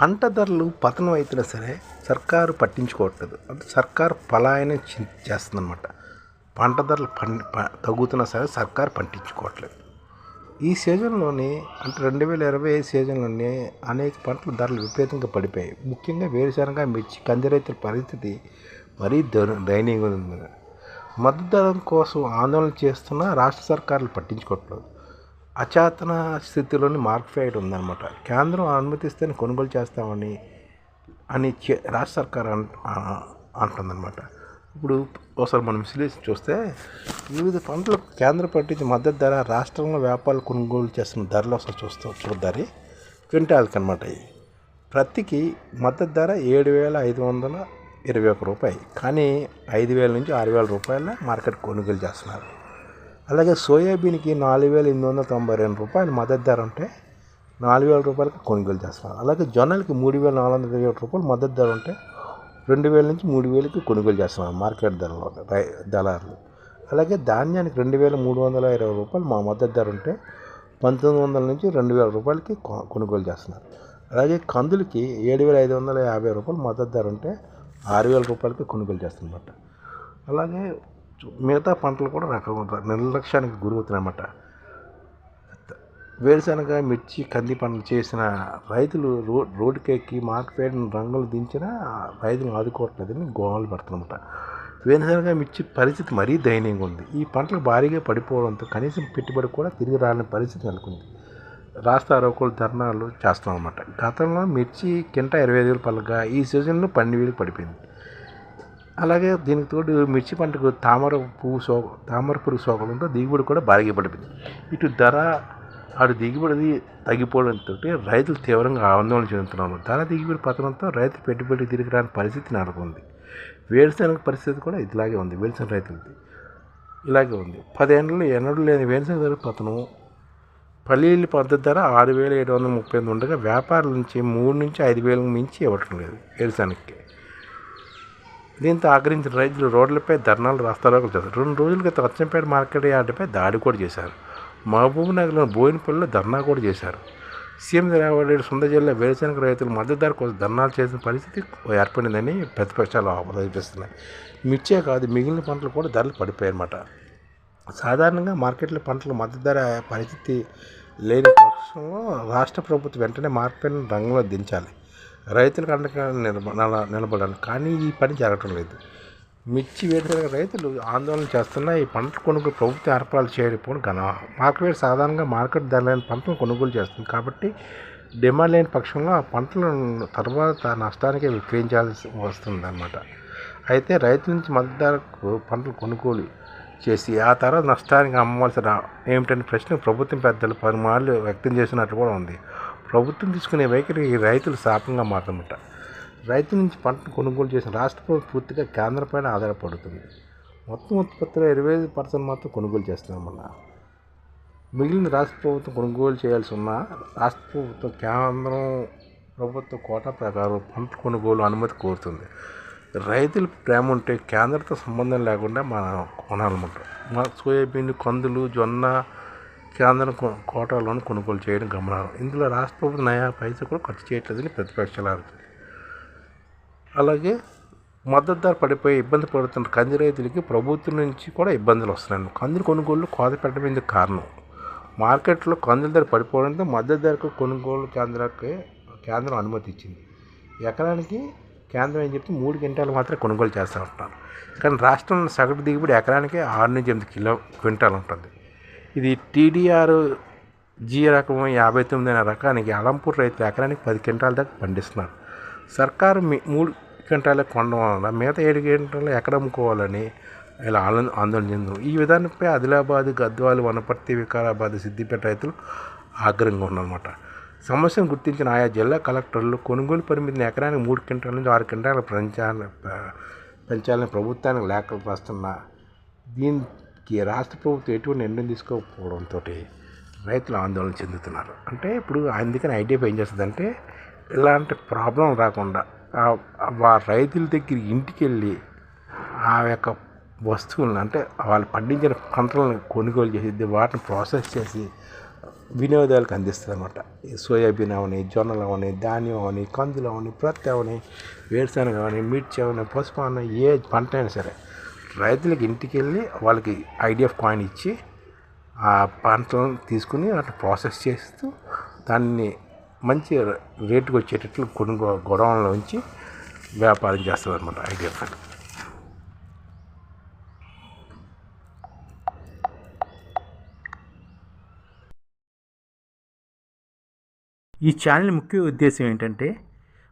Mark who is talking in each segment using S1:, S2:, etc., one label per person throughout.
S1: పంట ధరలు పతనం అవుతున్నా సరే సర్కారు పట్టించుకోవట్లేదు. అంటే సర్కారు పలాయనం చేస్తుందన్నమాట. పంట ధరలు పం ప- తగ్గుతున్నా సరే సర్కారు పట్టించుకోవట్లేదు. ఈ సీజన్లోని అంటే రెండు వేల ఇరవై ఐదు సీజన్లోనే అనేక పంటల ధరలు విపరీతంగా పడిపోయాయి. ముఖ్యంగా వేరుశనగ మిర్చి కంది రైతుల పరిస్థితి మరీ దయనీయంగా ఉంది. మద్దతు ధర కోసం ఆందోళన చేస్తున్న రాష్ట్ర సర్కారులు పట్టించుకోవట్లేదు. అచాతన స్థితిలోని మార్కెట్ ఉందన్నమాట. కేంద్రం అనుమతిస్తేనే కొనుగోలు చేస్తామని అని చే- రాష్ట్ర సర్కార్ అంట అంటుందన్నమాట. ఇప్పుడు ఒకసారి మనం విశ్లేషించి చూస్తే వివిధ పంటలకు కేంద్ర పట్టించి మద్దతు ధర రాష్ట్రంలో వ్యాపారాలు కొనుగోలు చేస్తున్న ధరలు ఒకసారి చూస్తాం చూద్దారి. క్వింటాల్కి అనమాట ఇది ప్రతికి మద్దతు ధర ఏడు వేల ఐదు వందల ఇరవై ఒక రూపాయి. కానీ ఐదు వేల నుంచి ఆరు వేల రూపాయల మార్కెట్ కొనుగోలు చేస్తున్నారు. అలాగే సోయాబీన్కి నాలుగు వేల ఎనిమిది వందల తొంభై రెండు రూపాయలు మద్దతు ధర ఉంటే నాలుగు వేల రూపాయలకి కొనుగోలు చేస్తున్నారు అలాగే జొన్నలకి మూడు వేల నాలుగు వందల ఇరవై ఒకటి రూపాయలు మద్దతు ధర ఉంటే రెండు వేల నుంచి మూడు వేలకి కొనుగోలు చేస్తున్నారు మార్కెట్ ధరలో రై దళారులు. అలాగే ధాన్యానికి రెండు వేల మూడు వందల ఇరవై రూపాయలు మా మద్దతు ధర ఉంటే పంతొమ్మిది వందల నుంచి రెండు వేల రూపాయలకి కొనుగోలు చేస్తున్నారు. అలాగే కందులకి ఏడు వేల ఐదు వందల యాభై రూపాయలు మద్దతు ధర ఉంటే ఆరు వేల రూపాయలకి కొనుగోలు చేస్తున్నమాట అలాగే మిగతా పంటలు కూడా రకంగా నిర్లక్ష్యానికి గురవుతున్నాయన్నమాట వేరుశనగ మిర్చి కంది పంటలు చేసిన రైతులు రో రోడ్డుకెక్కి మార్కెట్ రంగులు దించిన రైతులు ఆదుకోవట్లేదని గోవాలు పడుతున్నమాట వేరుశనగ మిర్చి పరిస్థితి మరీ దయనీయంగా ఉంది. ఈ పంటలు భారీగా పడిపోవడంతో కనీసం పెట్టుబడి కూడా తిరిగి రాని పరిస్థితి నెలకొంది. రాష్ట్ర ఆరోగ్యాలు ధర్నాలు చేస్తాం అన్నమాట గతంలో మిర్చి కింట ఇరవై ఐదు వేలు పలగా ఈ సీజన్లో పన్నెండు వేలు పడిపోయింది. అలాగే దీనికి తోడు మిర్చి పంటకు తామర పువ్వు సో తామర పురుగు సోకడంతో దిగుబడి కూడా భారీగా పడిపోయింది. ఇటు ధర అటు దిగుబడి తగ్గిపోవడంతో రైతులు తీవ్రంగా ఆందోళన చెందుతున్నారు. ధర దిగుబడి పతనంతో రైతు పెట్టుబడి తిరిగి రాని పరిస్థితి నెలకొంది. వేరుశనగ పరిస్థితి కూడా ఇలాగే ఉంది. వేరుశనగ రైతులది ఇలాగే ఉంది. పదేళ్ళు ఎన్నడూ లేని వేరుశనగ ధర పతనం. పల్లీల పద్ధతి ధర ఆరు వేల ఏడు వందల ముప్పై ఎనిమిది ఉండగా వ్యాపారుల నుంచి మూడు నుంచి ఐదు వేలకు మించి ఇవ్వటం లేదు వేరుశనగకి. దీంతో ఆగ్రహించిన రైతులు రోడ్లపై ధర్నాలు రాస్తారోకలు చేశారు. రెండు రోజుల క్రితం అచ్చంపేట మార్కెట్ యార్డుపై దాడి కూడా చేశారు. మహబూబ్ నగర్లోని బోయినపల్లిలో ధర్నా కూడా చేశారు. సీఎం రేవంత్ సొంత జిల్లా వేరుశనగ రైతులు మద్దతు ధర కోసం ధర్నాలు చేసిన పరిస్థితి ఏర్పడిందని ప్రతిపక్షాలు ఆరోపిస్తున్నాయి మిర్చే కాదు మిగిలిన పంటలు కూడా ధరలు పడిపోయాయన్నమాట. సాధారణంగా మార్కెట్లో పంటల మద్దతు ధర పరిస్థితి లేని పక్షంలో రాష్ట్ర ప్రభుత్వం వెంటనే మార్కెట్ రంగంలో దించాలి. రైతులకు అండగా నిలబ నల- నిలబడాలి. కానీ ఈ పని జరగటం లేదు. మిర్చి వేరుశనగ రైతులు ఆందోళన చేస్తున్న ఈ పంట కొనుగోలు ప్రభుత్వం ఏర్పాటు చేయకపోవడం ఘన. మార్కెట్ సాధారణంగా మార్కెట్ ధర లేని పంటను కొనుగోలు చేస్తుంది. కాబట్టి డిమాండ్ లేని పక్షంలో ఆ పంటలను తర్వాత నష్టానికి విక్రయించాల్సి వస్తుంది అనమాట అయితే రైతు నుంచి మద్దతు ధరకు పంటలు కొనుగోలు చేసి ఆ తర్వాత నష్టానికి అమ్మవలసిన ఏమిటనే ప్రశ్న ప్రభుత్వం పెద్దలు పలుమార్లు వ్యక్తం చేసినట్టు కూడా ఉంది. ప్రభుత్వం తీసుకునే వైఖరి రైతులు శాపంగా మారదన్నమాట రైతు నుంచి పంటను కొనుగోలు చేసిన రాష్ట్ర ప్రభుత్వం పూర్తిగా కేంద్రంపైన ఆధారపడుతుంది. మొత్తం ఉత్పత్తిలో ఇరవై ఐదు పర్సెంట్ మాత్రం కొనుగోలు చేస్తున్నామన్న. మిగిలిన రాష్ట్ర ప్రభుత్వం కొనుగోలు చేయాల్సి ఉన్న రాష్ట్ర ప్రభుత్వం కేంద్రం ప్రభుత్వ కోటా ప్రకారం పంట కొనుగోలు అనుమతి కోరుతుంది. రైతుల ప్రేమ ఉంటే కేంద్రంతో సంబంధం లేకుండా మనం కొనాలన్నమాట మన సోయాబీన్ కందులు జొన్న కేంద్రం కో- కొనుగోలు చేయడం గమనాలు ఇందులో రాష్ట్ర ప్రభుత్వం నయా పైసా కూడా ఖర్చు చేయట్లేదని ప్రతిపక్షాలు అలాగే మద్దతు ధర పడిపోయి ఇబ్బంది పడుతున్న కంది రైతులకి ప్రభుత్వం నుంచి కూడా ఇబ్బందులు వస్తున్నాయి. కందులు కొనుగోలు కోత పెట్టడం కారణం. మార్కెట్లో కందుల ధర పడిపోవడంతో మద్దతు ధరకు కొనుగోలు కేంద్రానికి కేంద్రం అనుమతి ఇచ్చింది. ఎకరానికి కేంద్రం ఏం చెప్తే మూడు క్వింటాలు మాత్రమే కొనుగోలు చేస్తూ ఉంటారు కానీ రాష్ట్రంలో సగటు దిగుబడి ఎకరానికి ఆరు నుంచి ఎనిమిది కిలో క్వింటాల్ ఉంటుంది. ఇది టీడీఆర్ జీ రకం యాభై తొమ్మిది అనే రకానికి అలంపూర్ రైతులు ఎకరానికి పది క్వింటాల దాకా పండిస్తున్నారు. సర్కారు మీ మూడు క్వింటాలే కొనడం వలన మిగతా ఏడు క్వింటాలు ఎక్కడ అమ్ముకోవాలని ఇలా ఆందోళన ఆందోళన చెందారు ఈ విధానంపై ఆదిలాబాద్ గద్వాలు వనపర్తి వికారాబాద్ సిద్దిపేట రైతులు ఆగ్రహంగా ఉన్నారన్నమాట. సమస్యను గుర్తించిన ఆయా జిల్లా కలెక్టర్లు కొనుగోలు పరిమితిని ఎకరానికి మూడు క్వింటాల నుంచి ఆరు క్వింటాల పెంచాలని పెంచాలని ప్రభుత్వానికి లేఖలు దీని ఈ రాష్ట్ర ప్రభుత్వం ఎటువంటి నిర్ణయం తీసుకోకపోవడంతో రైతులు ఆందోళన చెందుతున్నారు. అంటే ఇప్పుడు అందుకని ఐడియా ఏం చేస్తుందంటే ఇలాంటి ప్రాబ్లం రాకుండా ఆ రైతుల దగ్గర ఇంటికి వెళ్ళి ఆ యొక్క వస్తువులను అంటే వాళ్ళు పండించిన పంటలను కొనుగోలు చేసి వాటిని ప్రాసెస్ చేసి వినియోగదారులకు అందిస్తుంది అనమాట సోయాబీన్ అవని జొన్నలు అవని ధాన్యం అవని కందులు అవని ప్రత్తి అవని వేరుశనగ అవని మిర్చి అవని పసుపు అవని ఏ పంట అయినా సరే రైతులకి ఇంటికి వెళ్ళి వాళ్ళకి ఐడిఎఫ్ కాయిన్ ఇచ్చి ఆ పంటలను తీసుకుని అట్లా ప్రాసెస్ చేస్తూ దాన్ని మంచి రేటుకు వచ్చేటట్లు కొన్ని గొడవల్లో ఉంచి వ్యాపారం చేస్తుంది అనమాట ఐడిఎఫ్ అని
S2: ఈ ఛానల్ ముఖ్య ఉద్దేశం ఏంటంటే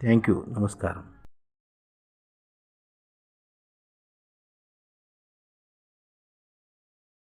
S2: ಥ್ಯಾಂಕ್ ಯು ನಮಸ್ಕಾರ